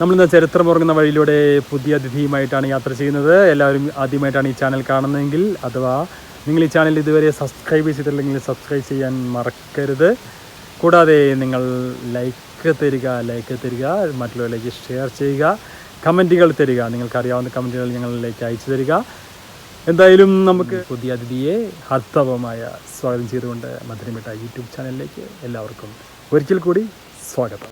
നമ്മളിന്ന് ചരിത്രം ഉറങ്ങുന്ന വഴിയിലൂടെ പുതിയ അതിഥിയുമായിട്ടാണ് യാത്ര ചെയ്യുന്നത്. എല്ലാവരും ആദ്യമായിട്ടാണ് ഈ ചാനൽ കാണുന്നതെങ്കിൽ അഥവാ നിങ്ങൾ ഈ ചാനൽ ഇതുവരെ സബ്സ്ക്രൈബ് ചെയ്തിട്ടില്ലെങ്കിൽ സബ്സ്ക്രൈബ് ചെയ്യാൻ മറക്കരുത്. കൂടാതെ നിങ്ങൾ ലൈക്ക് തരിക ലൈക്ക് തരിക മറ്റുള്ളവരിലേക്ക് ഷെയർ ചെയ്യുക കമന്റുകൾ തരിക. നിങ്ങൾക്കറിയാവുന്ന കമന്റുകൾ ഞങ്ങളിലേക്ക് അയച്ചു തരിക. എന്തായാലും നമുക്ക് പുതിയ അതിഥിയെ ഹർത്തവമായ സ്വാഗതം ചെയ്തുകൊണ്ട് മധുരമിട്ട യൂട്യൂബ് ചാനലിലേക്ക് എല്ലാവർക്കും ഒരിക്കൽ കൂടി സ്വാഗതം.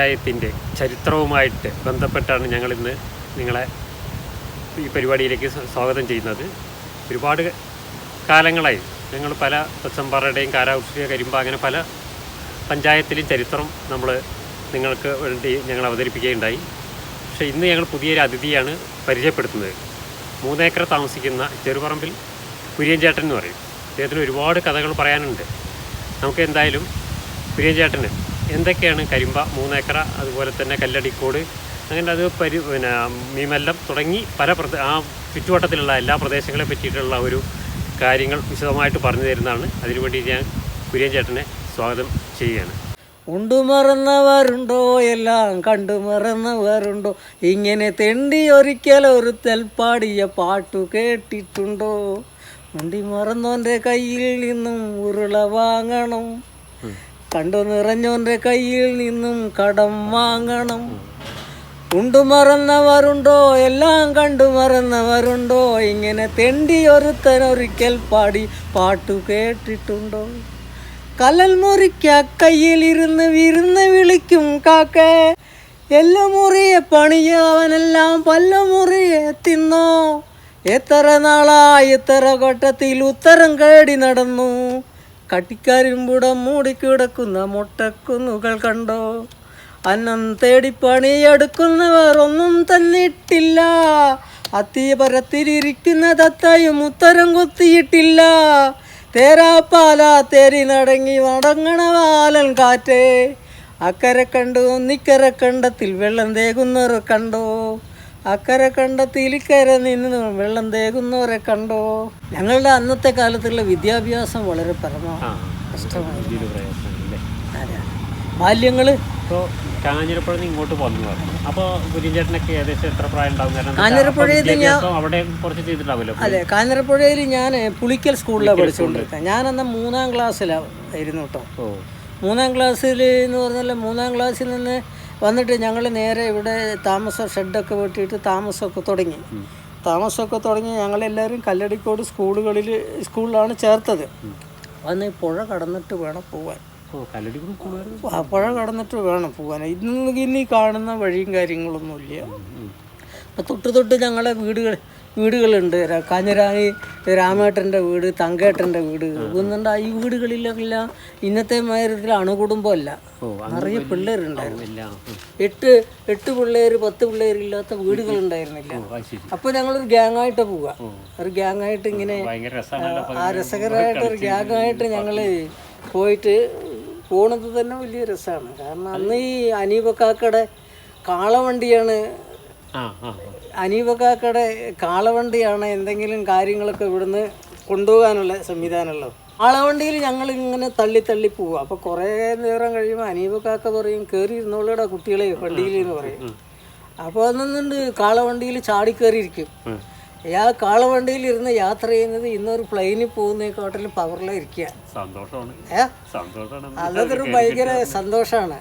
ഗ്രാമപഞ്ചായത്തിന്റെ ചരിത്രവുമായിട്ട് ബന്ധപ്പെട്ടാണ് ഞങ്ങളിന്ന് നിങ്ങളെ ഈ പരിപാടിയിലേക്ക് സ്വാഗതം ചെയ്യുന്നത്. ഒരുപാട് കാലങ്ങളായി ഞങ്ങൾ പല പച്ചമ്പാറയുടെയും കാരാകുഷ്യ കരിമ്പ അങ്ങനെ പല പഞ്ചായത്തിലും ചരിത്രം നമ്മൾ നിങ്ങൾക്ക് വേണ്ടി ഞങ്ങൾ അവതരിപ്പിക്കുകയുണ്ടായി. പക്ഷേ ഇന്ന് ഞങ്ങൾ പുതിയൊരു അതിഥിയാണ് പരിചയപ്പെടുത്തുന്നത്. മൂന്നേക്കർ താമസിക്കുന്ന ചെറുപറമ്പിൽ കുര്യൻചേട്ടൻ എന്ന് പറയും. അദ്ദേഹത്തിന് ഒരുപാട് കഥകൾ പറയാനുണ്ട്. നമുക്ക് എന്തായാലും കുര്യൻ ചേട്ടന് എന്തൊക്കെയാണ് കരിമ്പ മൂന്നേക്കറ അതുപോലെ തന്നെ കല്ലടിക്കോട് അങ്ങനെ അത് പരി പിന്നെ മീമെല്ലം തുടങ്ങി പല പ്രദേ ആ ചുറ്റുവട്ടത്തിലുള്ള എല്ലാ പ്രദേശങ്ങളെ പറ്റിയിട്ടുള്ള ഒരു കാര്യങ്ങൾ വിശദമായിട്ട് പറഞ്ഞു തരുന്നതാണ്. അതിനുവേണ്ടി ഞാൻ കുര്യൻ ചേട്ടനെ സ്വാഗതം ചെയ്യുകയാണ്. ഉണ്ടു മറന്നവരുണ്ടോ എല്ലാം കണ്ടു മറന്നവരുണ്ടോ ഇങ്ങനെ തെണ്ടി ഒരിക്കൽ ഒരു തെൽപ്പാടിയ പാട്ടു കേട്ടിട്ടുണ്ടോ? മുണ്ടി മറന്നോന്റെ കയ്യിൽ നിന്നും ഉരുള വാങ്ങണം. കണ്ടു നിറഞ്ഞവന്റെ കയ്യിൽ നിന്നും കടം വാങ്ങണം. ഉണ്ടു മറന്നവരുണ്ടോ? എല്ലാം കണ്ടു മറന്നവരുണ്ടോ? ഇങ്ങനെ തെണ്ടി ഒരുത്തൻ ഒരിക്കൽ പാടി പാട്ടു കേട്ടിട്ടുണ്ടോ? കലൽ മുറിക്ക കയ്യിലിരുന്ന് വിരുന്ന് വിളിക്കും കാക്കേ. എല്ലുമുറിയെ പണിയ അവനെല്ലാം പല്ലുമുറിയെ തിന്നോ. എത്ര നാളായി എത്ര ഘട്ടത്തിൽ ഉത്തരം കേടി നടന്നു. കട്ടിക്കരിമ്പുടം മൂടിക്കിടക്കുന്ന മുട്ടക്കുന്നുകൾ കണ്ടോ? അന്നം തേടി പണിയെടുക്കുന്നവർ ഒന്നും തന്നിട്ടില്ല. അത്തിയപരത്തിലിരിക്കുന്ന തത്തയും ഉത്തരം കുത്തിയിട്ടില്ല. തേരാപ്പാല തേരി നടങ്ങി നടങ്ങണ വാലൻ കാറ്റേ. അക്കരെ കണ്ടു നിക്കര കണ്ടത്തിൽ വെള്ളം തേകുന്നവർ കണ്ടോ? അക്കരെ കണ്ട ഇക്കരെ നിന്ന് വെള്ളം തേകുന്നവരെ കണ്ടോ? ഞങ്ങളുടെ അന്നത്തെ കാലത്തുള്ള വിദ്യാഭ്യാസം വളരെ പരമ ഇങ്ങോട്ട് വന്നു അപ്പോൾ കുര്യൻ ചേട്ടനൊക്കെ ഏകദേശം എത്ര പ്രായം ഉണ്ടാവും? കാരണം കാഞ്ഞിരപ്പുഴയിൽ അപ്പോൾ അവിടെ കുറച്ച് ചെയ്തിട്ടുണ്ടാവുമല്ലോ അതെ കാഞ്ഞിരപ്പുഴയിൽ ഞാൻ പുളിക്കൽ സ്കൂളിലാണ് ഞാൻ ഞാനന്ന് മൂന്നാം ക്ലാസ്സിലായിരുന്നു കേട്ടോ. മൂന്നാം ക്ലാസ്സിൽ എന്ന് പറഞ്ഞാൽ മൂന്നാം ക്ലാസ്സിൽ നിന്ന് വന്നിട്ട് ഞങ്ങൾ നേരെ ഇവിടെ താമസം ഷെഡൊക്കെ വെട്ടിയിട്ട് താമസമൊക്കെ തുടങ്ങി. താമസമൊക്കെ തുടങ്ങി ഞങ്ങളെല്ലാവരും കല്ലടിക്കോട് സ്കൂളുകളിൽ സ്കൂളിലാണ് ചേർത്തത്. അന്ന് പുഴ കടന്നിട്ട് വേണം പോവാൻ. പുഴ കടന്നിട്ട് വേണം പോകാൻ ഇന്ന് ഇനി കാണുന്ന വഴിയും കാര്യങ്ങളൊന്നുമില്ല. അപ്പം തൊട്ട് തൊട്ട് ഞങ്ങളെ വീടുകൾ വീടുകളുണ്ട്. കാഞ്ഞിരാണി രാമേട്ടന്റെ വീട് തങ്കേട്ടന്റെ വീട്. ഒന്നുണ്ട് ഈ വീടുകളിലെല്ലാം ഇന്നത്തെ മാതിരത്തിൽ അണുകുടുംബമല്ല. നിറയെ പിള്ളേരുണ്ടായിരുന്നില്ല. എട്ട് എട്ട് പിള്ളേർ പത്ത് പിള്ളേരില്ലാത്ത വീടുകളുണ്ടായിരുന്നില്ല. അപ്പോൾ ഞങ്ങളൊരു ഗ്യാങ്ങായിട്ട് പോവുക ഒരു ഗ്യാങ്ങായിട്ട് ഇങ്ങനെ ആ രസകരമായിട്ട് ഒരു ഗ്യാങ്ങായിട്ട് ഞങ്ങൾ പോയിട്ട് പോണത് തന്നെ വലിയ രസമാണ്. കാരണം അന്ന് ഈ അനീപക്കാക്കടെ കാളവണ്ടിയാണ് ആ കാളവണ്ടിയാണ് എന്തെങ്കിലും കാര്യങ്ങളൊക്കെ ഇവിടുന്ന് കൊണ്ടുപോകാനുള്ള സംവിധാനമുള്ളത്. കാളവണ്ടിയിൽ ഞങ്ങൾ ഇങ്ങനെ തള്ളി തള്ളി പോവുക അപ്പോൾ കുറേ നേരം കഴിയുമ്പോൾ അനീപക്കാക്ക പറയും കയറി ഇരുന്നോളൂടെ കുട്ടികളെ വണ്ടിയിൽ എന്ന് പറയും. അപ്പോൾ അന്നുണ്ട് കാളവണ്ടിയിൽ ചാടി കയറിയിരിക്കും ആ കാളവണ്ടിയിൽ ഇരുന്ന് യാത്ര ചെയ്യുന്നത് ഇന്നൊരു പ്ലെയിനിൽ പോകുന്നതിനെക്കാട്ടിലും പവറിലായിരിക്കുക സന്തോഷമാണ്. ഏ? അതൊരു ഭയങ്കര സന്തോഷമാണ്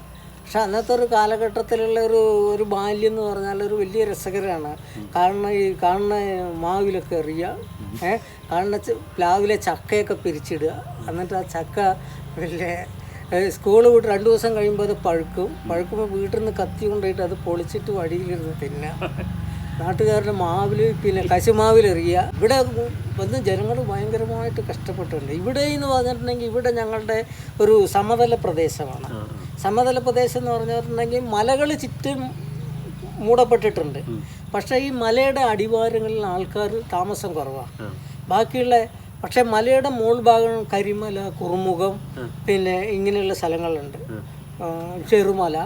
പക്ഷെ അന്നത്തെ ഒരു കാലഘട്ടത്തിലുള്ള ഒരു ഒരു ബാല്യം എന്ന് പറഞ്ഞാൽ ഒരു വലിയ രസകരമാണ്. കാണുന്ന ഈ കാണുന്ന മാവിലൊക്കെ എറിയുക ഏ? കാണുന്ന പ്ലാവിലെ ചക്കയൊക്കെ പിരിച്ചിടുക. എന്നിട്ട് ആ ചക്ക വലിയ സ്കൂൾ വിട്ട് രണ്ട് ദിവസം കഴിയുമ്പോൾ അത് പഴുക്കും. പഴുക്കുമ്പോൾ വീട്ടിൽ നിന്ന് കത്തി കൊണ്ടുപോയിട്ട് അത് പൊളിച്ചിട്ട് വഴിയിലിരുന്ന് തിന്നുക. നാട്ടുകാരുടെ മാവിൽ പിന്നെ കശുമാവിൽ എറിയുക. ഇവിടെ വന്ന് ജനങ്ങൾ ഭയങ്കരമായിട്ട് കഷ്ടപ്പെട്ടിട്ടുണ്ട്. ഇവിടെ എന്ന് പറഞ്ഞിട്ടുണ്ടെങ്കിൽ ഇവിടെ ഞങ്ങളുടെ ഒരു സമതല പ്രദേശമാണ്. സമതല പ്രദേശം എന്ന് പറഞ്ഞിട്ടുണ്ടെങ്കിൽ മലകൾ ചുറ്റും മൂടപ്പെട്ടിട്ടുണ്ട്. പക്ഷേ ഈ മലയുടെ അടിവാരങ്ങളിൽ ആൾക്കാർ താമസം കുറവാണ് ബാക്കിയുള്ള പക്ഷേ മലയുടെ മോൾ ഭാഗം കരിമല കുറുമുഖം പിന്നെ ഇങ്ങനെയുള്ള സ്ഥലങ്ങളുണ്ട്. ചെറുമല.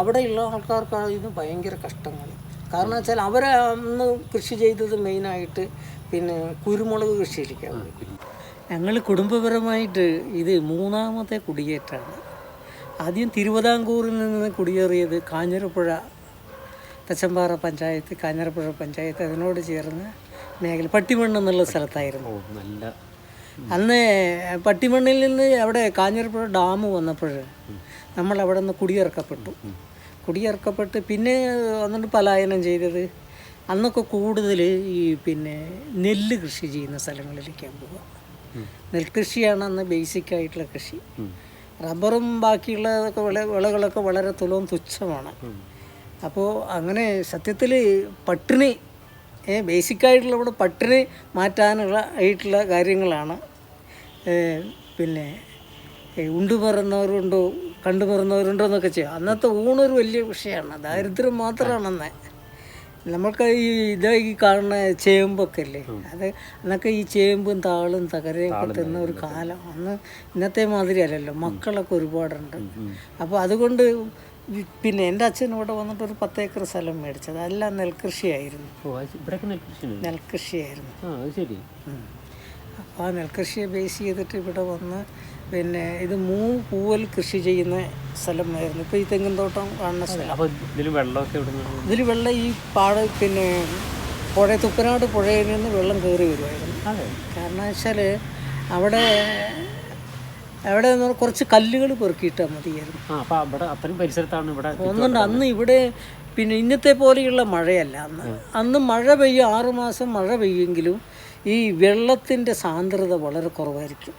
അവിടെയുള്ള ആൾക്കാർക്ക് ഇത് ഭയങ്കര കഷ്ടങ്ങൾ. കാരണം വെച്ചാൽ അവരെ അന്ന് കൃഷി ചെയ്തത് മെയിനായിട്ട് പിന്നെ കുരുമുളക് കൃഷിയിലേക്കാണ്. ഞങ്ങൾ കുടുംബപരമായിട്ട് ഇത് മൂന്നാമത്തെ കുടിയേറ്റാണ് ആദ്യം തിരുവിതാംകൂറിൽ നിന്ന് കുടിയേറിയത് കാഞ്ഞിരപ്പുഴ തച്ചമ്പാറ പഞ്ചായത്ത് കാഞ്ഞിരപ്പുഴ പഞ്ചായത്ത് അതിനോട് ചേർന്ന് മേഖല പട്ടിമണ്ണ് എന്നുള്ള സ്ഥലത്തായിരുന്നു. നല്ല. അന്ന് പട്ടിമണ്ണിൽ നിന്ന് അവിടെ കാഞ്ഞിരപ്പുഴ ഡാം വന്നപ്പോൾ നമ്മൾ അവിടെ നിന്ന് കുടിയിറക്കപ്പെട്ടു. കുടിയിറക്കപ്പെട്ട് പിന്നെ വന്നിട്ട് പലായനം ചെയ്തത്. അന്നൊക്കെ കൂടുതൽ ഈ പിന്നെ നെല്ല് കൃഷി ചെയ്യുന്ന സ്ഥലങ്ങളിലേക്കാണ് പോവുക. നെൽകൃഷിയാണ് അന്ന് ബേസിക് ആയിട്ടുള്ള കൃഷി റബ്ബറും ബാക്കിയുള്ളതൊക്കെ വിള വിളകളൊക്കെ വളരെ തുലവും തുച്ഛമാണ്. അപ്പോൾ അങ്ങനെ സത്യത്തിൽ പട്ടിണി ബേസിക്കായിട്ടുള്ള ഇവിടെ പട്ടിണി മാറ്റാനുള്ള ആയിട്ടുള്ള കാര്യങ്ങളാണ്. പിന്നെ ഉണ്ടു പറന്നവരുണ്ടോ കണ്ടു പറന്നവരുണ്ടോ എന്നൊക്കെ ചെയ്യും. അന്നത്തെ ഊണൊരു വലിയ വിഷയമാണ്. ദാരിദ്ര്യം മാത്രമാണ് നമുക്ക് ഈ ഇതായി കാണുന്ന ചേമ്പൊക്കെ അല്ലേ അത് അന്നൊക്കെ ഈ ചേമ്പും താളും തകരയും ഒക്കെ തിന്ന ഒരു കാലം. അന്ന് ഇന്നത്തെ മാതിരി അല്ലല്ലോ. മക്കളൊക്കെ ഒരുപാടുണ്ട്. അപ്പോൾ അതുകൊണ്ട് പിന്നെ എന്റെ അച്ഛൻ ഇവിടെ വന്നിട്ട് ഒരു പത്തേക്കർ സ്ഥലം മേടിച്ചത് അതെല്ലാം നെൽകൃഷിയായിരുന്നു. നെൽകൃഷിയായിരുന്നു. അപ്പോൾ ആ നെൽകൃഷിയെ ബേസ് ചെയ്തിട്ട് ഇവിടെ വന്ന് പിന്നെ ഇത് മൂ പൂവൽ കൃഷി ചെയ്യുന്ന സ്ഥലമായിരുന്നു. ഇപ്പോൾ ഈ തെങ്ങിൻ തോട്ടം കാണുന്ന സ്ഥലം. ഇതിൽ വെള്ളമൊക്കെ വെള്ളം ഈ പാട പിന്നെ പുഴ തുപ്പനാട് പുഴയിൽ നിന്ന് വെള്ളം കയറി വരുമായിരുന്നു കാരണം വെച്ചാൽ അവിടെ അവിടെ കുറച്ച് കല്ലുകൾ പെറുക്കിയിട്ടാൽ മതിയായിരുന്നു. അപ്പോൾ അവിടെ അത്രയും പരിസരത്താണ് ഇവിടെ ഒന്നുണ്ട് അന്ന് ഇവിടെ പിന്നെ ഇന്നത്തെ പോലെയുള്ള മഴയല്ല അന്ന്. അന്ന് മഴ പെയ്യും ആറുമാസം മഴ പെയ്യുമെങ്കിലും ഈ വെള്ളത്തിന്റെ സാന്ദ്രത വളരെ കുറവായിരിക്കും.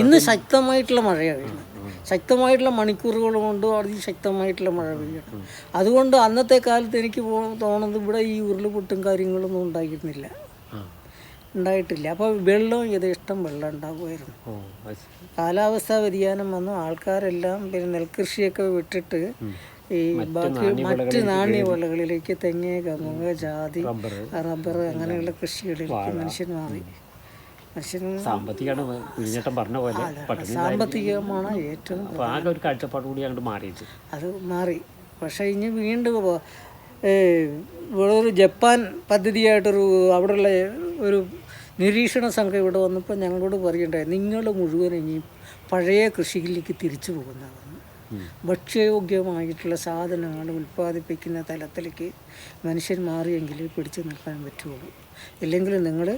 ഇന്ന് ശക്തമായിട്ടുള്ള മഴയാണ്. വീഴുന്നത് ശക്തമായിട്ടുള്ള മണിക്കൂറുകൾ കൊണ്ട് അതിശക്തമായിട്ടുള്ള മഴ പെയ്യണം അതുകൊണ്ട് അന്നത്തെ കാലത്ത് എനിക്ക് തോന്നുന്നത് ഇവിടെ ഈ ഉരുൾപൊട്ടും കാര്യങ്ങളൊന്നും ഉണ്ടായിരുന്നില്ല ഉണ്ടായിട്ടില്ല. അപ്പോൾ വെള്ളം യഥേഷ്ടം വെള്ളം ഉണ്ടാകുമായിരുന്നു കാലാവസ്ഥാ വ്യതിയാനം വന്നു. ആൾക്കാരെല്ലാം പിന്നെ നെൽകൃഷിയൊക്കെ വിട്ടിട്ട് ഈ ബാക്കി മറ്റ് നാണ്യവിളകളിലേക്ക് തെങ്ങ് കമുങ്ങ് ജാതി റബ്ബർ അങ്ങനെയുള്ള കൃഷികളിലേക്ക് മനുഷ്യൻ മാറി സാമ്പത്തികമാണ് കുഞ്ഞേട്ടൻ പറഞ്ഞ പോലെ സാമ്പത്തികമാണ് ഏറ്റവും അപ്പോൾ ആകെ ഒരു കാഴ്ചപ്പാട് കൂടി അങ്ങോട്ട് മാറിയിട്ട്. അത് മാറി. പക്ഷേ ഇനി വീണ്ടും ഇവിടെ ഒരു ജപ്പാൻ പദ്ധതിയായിട്ടൊരു അവിടെയുള്ള ഒരു നിരീക്ഷണ സംഘം ഇവിടെ വന്നപ്പോൾ ഞങ്ങളോട് പറയണ്ടായി നിങ്ങൾ മുഴുവൻ ഇനി പഴയ കൃഷിയിലേക്ക് തിരിച്ചു പോകുന്നതാണ്. ഭക്ഷ്യയോഗ്യമായിട്ടുള്ള സാധനങ്ങൾ ഉൽപ്പാദിപ്പിക്കുന്ന തലത്തിലേക്ക് മനുഷ്യൻ മാറിയെങ്കിലേ പിടിച്ചു നിൽക്കാൻ പറ്റുള്ളൂ. ഇല്ലെങ്കിൽ നിങ്ങൾ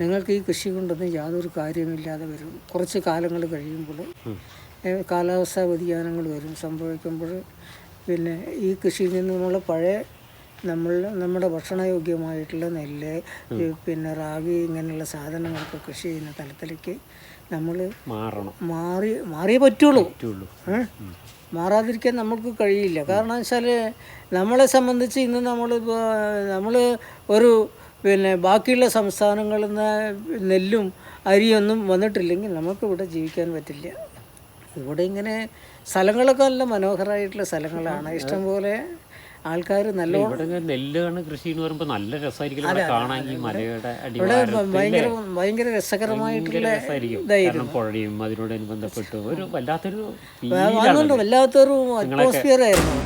നിങ്ങൾക്ക് ഈ കൃഷി കൊണ്ടൊന്നും യാതൊരു കാര്യമില്ലാതെ വരും. കുറച്ച് കാലങ്ങൾ കഴിയുമ്പോൾ കാലാവസ്ഥാ വ്യതിയാനങ്ങൾ വരും. സംഭവിക്കുമ്പോൾ പിന്നെ ഈ കൃഷിയിൽ നിന്നുമുള്ള പഴയ നമ്മൾ നമ്മുടെ ഭക്ഷണയോഗ്യമായിട്ടുള്ള നെല്ല് പിന്നെ റാഗി ഇങ്ങനെയുള്ള സാധനങ്ങളൊക്കെ കൃഷി ചെയ്യുന്ന തലത്തിലേക്ക് നമ്മൾ മാറണം. മാറി മാറിയേ പറ്റുള്ളൂ? മാറാതിരിക്കാൻ നമുക്ക് കഴിയില്ല. കാരണം വെച്ചാൽ നമ്മളെ സംബന്ധിച്ച് ഇന്ന് നമ്മൾ നമ്മൾ ഒരു പിന്നെ ബാക്കിയുള്ള സംസ്ഥാനങ്ങളിൽ നിന്ന് നെല്ലും അരിയൊന്നും വന്നിട്ടില്ലെങ്കിൽ നമുക്ക് ഇവിടെ ജീവിക്കാൻ പറ്റില്ല. ഇവിടെ ഇങ്ങനെ സ്ഥലങ്ങളൊക്കെ നല്ല മനോഹരമായിട്ടുള്ള സ്ഥലങ്ങളാണ്. ഇഷ്ടംപോലെ ആൾക്കാർ നല്ല നെല്ലാണ് കൃഷി എന്ന് പറയുമ്പോൾ നല്ല രസമായിരിക്കും. ഇവിടെ ഭയങ്കര ഭയങ്കര രസകരമായിട്ടുള്ള പുഴയും അതിനോട് ബന്ധപ്പെട്ട് ഒരു വല്ലാത്തൊരു വല്ലാത്തൊരു അറ്റ്മോസ്ഫിയർ ആയിരുന്നു.